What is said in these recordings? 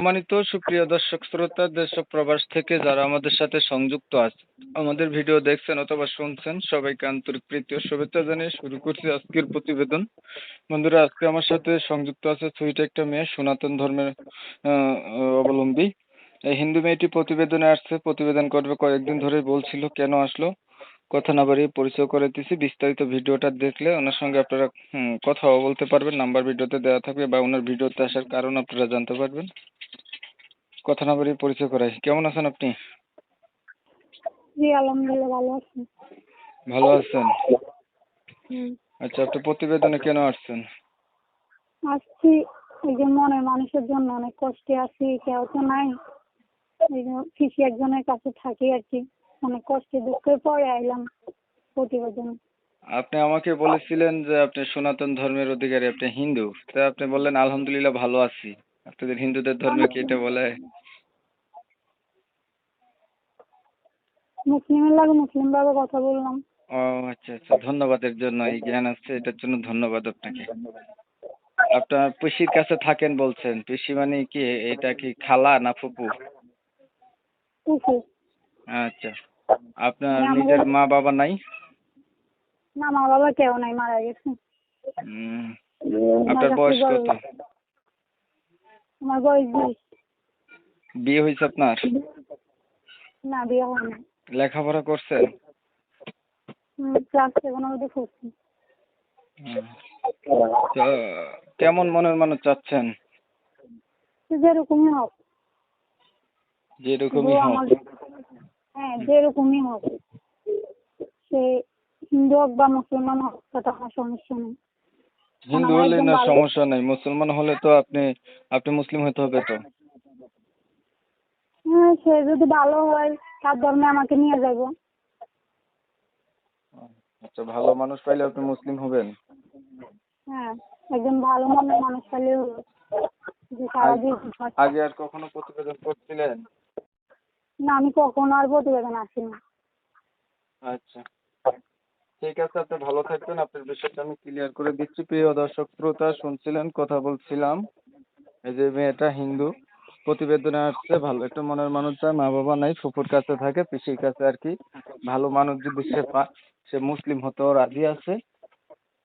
সম্মানিত সুপ্রিয় দর্শক, শ্রোতা দেশ ও প্রবাস থেকে যারা আমাদের সাথে সংযুক্ত আছে, আমাদের ভিডিও দেখছেন অথবা শুনছেন, সবাইকে আন্তরিক প্রীতি ও শুভেচ্ছা জানিয়ে শুরু করছি আজকের প্রতিবেদন। বন্ধুরা, আজকে আমার সাথে সংযুক্ত আছে সুইট একটা মেয়ে, সনাতন ধর্মের অবলম্বী। এই হিন্দু মেয়েটি প্রতিবেদনে আসছে, প্রতিবেদন করবে কয়েকদিন ধরেই বলছিল কেন আসলো, কথা না বাড়িয়ে পরিচয় করে দিছি বিস্তারিত ভিডিওটা দেখলে ওনার সঙ্গে আপনারা কথাও বলতে পারবেন, নাম্বার ভিডিওতে দেওয়া থাকবে বা ওনার ভিডিওতে আসার কারণ আপনারা জানতে পারবেন। কথা না বাড়িয়ে পরিচয় করাই। কেমন আছেন আপনি? জি আলহামদুলিল্লাহ ভালো আছি। ভালো আছেন? আচ্ছা আপনি প্রতিবেদনে কেন আসছেন? আসছি একজন মনের মানুষের জন্য অনেক কষ্টে আছি কেউ তো নাই। এই জন্য কৃষি একজনের কাছে থাকি আর কি অনেক কষ্টে দুঃখে পরে আইলাম প্রতিবেদন। আপনি আমাকে বলেছিলেন যে আপনি সনাতন ধর্মের অধিকারী আপনি হিন্দু। তা আপনি বললেন আলহামদুলিল্লাহ ভালো আছি। আপনাদের হিন্দুদের ধর্মে কি এটা বলে? মুসলিমের লাগে মুসলিম ভাবে কথা বললাম। ও আচ্ছা আচ্ছা ধন্যবাদের জন্য এই জ্ঞান আসছে এটার জন্য ধন্যবাদ আপনাকে। আপনার পিসির কাছে থাকেন বলছেন পিসি মানে কি এটা কি খালা না ফুপু? আচ্ছা আপনার নিজের মা বাবা নাই? না মা বাবা কেউ নাই মারা গেছে। আপনার বয়স কত? আমার বয়স বিয়ে হয়েছে আপনার? না বিয়ে হয় না লেখাপড়া করছেন ক্লাস সেভেন অবধি করছি। তো কেমন মনের মানুষ চাচ্ছেন? যেরকমই হোক। যেরকমই হোক। হ্যাঁ যেরকমই হোক। সে হিন্দু হোক বা মুসলমান হোক তাতে আমার সমস্যা নেই। হিন্দু হলে না সমস্যা নাই মুসলমান হলে তো আপনি আপনি মুসলিম হতে হবে তো। হ্যাঁ সে যদি ভালো হয় তার ধর্মে আমাকে নিয়ে যাব আচ্ছা ভালো মানুষ পাইলে আপনি মুসলিম হবেন। হ্যাঁ একজন ভালো মনের মানুষ সারাদিন আগে আর কখনো প্রতিবেদন করছিলেন? না আমি কখনো আর প্রতিবেদন আসিনি। আচ্ছা। ঠিক আছে আপনি ভালো থাকবেন। আপনার বিষয়টা আমি ক্লিয়ার করে দিচ্ছি। প্রিয় দর্শক শ্রোতা শুনছিলেন কথা বলছিলাম। এই যে মেয়েটা হিন্দু। প্রতিবেদনে আসছে ভালো একটা মনের মানুষ চায় মা বাবা নাই, ফুফুর কাছে থাকে, পিসির কাছে আর কি। ভালো মানুষ যদি সে পায় সে মুসলিম হতেও রাজি আছে।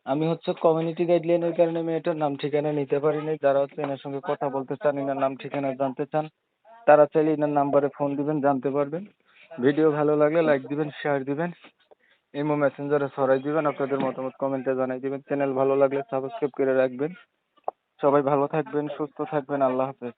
আমি হচ্ছে কমিউনিটি গাইডলাইনের কারণে মেয়েটার নাম ঠিকানা নিতে পারিনি। যারা হচ্ছে এনার সঙ্গে কথা বলতে চান, এনার নাম ঠিকানা জানতে চান, তারা চাইলে এনার নাম্বারে ফোন দিবেন, জানতে পারবেন। ভিডিও ভালো লাগলে লাইক দিবেন শেয়ার দিবেন ইমো মেসেঞ্জারে ছড়াই দিবেন, আপনাদের মতামত কমেন্টে জানাই দিবেন। চ্যানেল ভালো লাগলে সাবস্ক্রাইব করে রাখবেন। সবাই ভালো থাকবেন, সুস্থ থাকবেন, আল্লাহ হাফেজ।